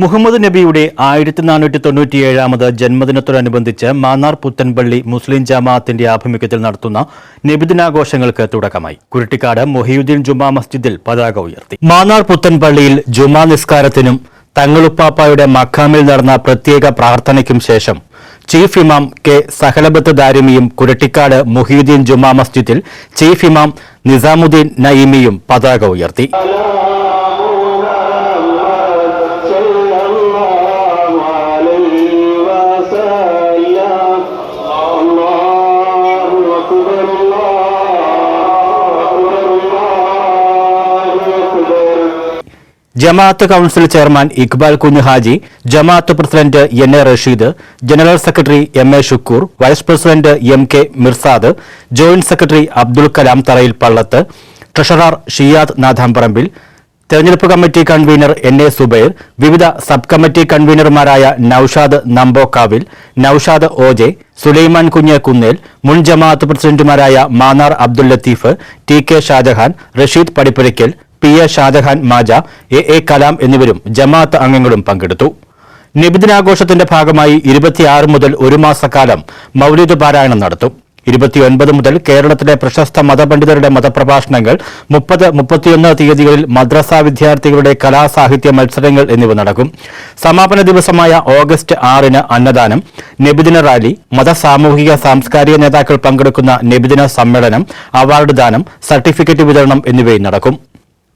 മുഹമ്മദ് നബിയുടെ ആയിരത്തി നാനൂറ്റി തൊണ്ണൂറ്റിയേഴാമത് ജന്മദിനത്തോടനുബന്ധിച്ച് മാന്നാർ പുത്തൻപള്ളി മുസ്ലിം ജമാഅത്തിന്റെ ആഭിമുഖ്യത്തിൽ നടത്തുന്ന നബിദിനാഘോഷങ്ങൾക്ക് തുടക്കമായി. കുരുട്ടിക്കാട് മൊഹിയുദ്ദീൻ ജുമാ മസ്ജിദിൽ പതാക ഉയർത്തി. മാന്നാർ പുത്തൻപള്ളിയിൽ ജുമാ നിസ്കാരത്തിനും തങ്ങളുപ്പാപ്പായുടെ മഖാമിൽ നടന്ന പ്രത്യേക പ്രാർത്ഥനയ്ക്കും ശേഷം ചീഫ് ഇമാം കെ സഹലബത്ത് ദാരിമിയും കുരട്ടിക്കാട് മൊഹിയുദ്ദീൻ ജുമാ മസ്ജിദിൽ ചീഫ് ഇമാം നിസാമുദ്ദീൻ നയിമിയും പതാക ഉയർത്തി. ജമാഅത്ത് council chairman Iqbal Kunju Haji Jamaat president N A Rasheed general secretary M A Shukkur vice president M K Mirsad joint secretary Abdul Kalam Tharayil Pallathu treasurer Shiyad Nathamparambil തെരഞ്ഞെടുപ്പ് committee convener N A Zubair വിവിധ sub committee കൺവീനർമാരായ Naushad Nambokkavil Naushad O J Sulaiman Kunju Kunnel മുൻ ജമാഅത്ത് പ്രസിഡന്റുമാരായ Manar Abdul Latheef T K Shajahan Rasheed Padippurakkal P A Shajahan Majah A A Kalam എന്നിവരും ജമാഅത്ത് അംഗങ്ങളും പങ്കെടുത്തു. നിബിദിനാഘോഷത്തിന്റെ ഭാഗമായി ഇരുപത്തിയാറ് മുതൽ ഒരു മാസക്കാലം മൗലിദ് പാരായണം നടത്തും. ഇരുപത്തിയൊൻപത് മുതൽ കേരളത്തിലെ പ്രശസ്ത മതപണ്ഡിതരുടെ മതപ്രഭാഷണങ്ങൾ മുപ്പത് മുപ്പത്തിയൊന്ന് തീയതികളിൽ മദ്രസ വിദ്യാർത്ഥികളുടെ കലാസാഹിത്യ മത്സരങ്ങൾ എന്നിവ നടക്കും. സമാപന ദിവസമായ ഓഗസ്റ്റ് ആറിന് അന്നദാനം നബിദിന റാലി മത സാമൂഹിക സാംസ്കാരിക നേതാക്കൾ പങ്കെടുക്കുന്ന നബിദിന സമ്മേളനം അവാർഡ് ദാനം സർട്ടിഫിക്കറ്റ് വിതരണം എന്നിവയും നടക്കും.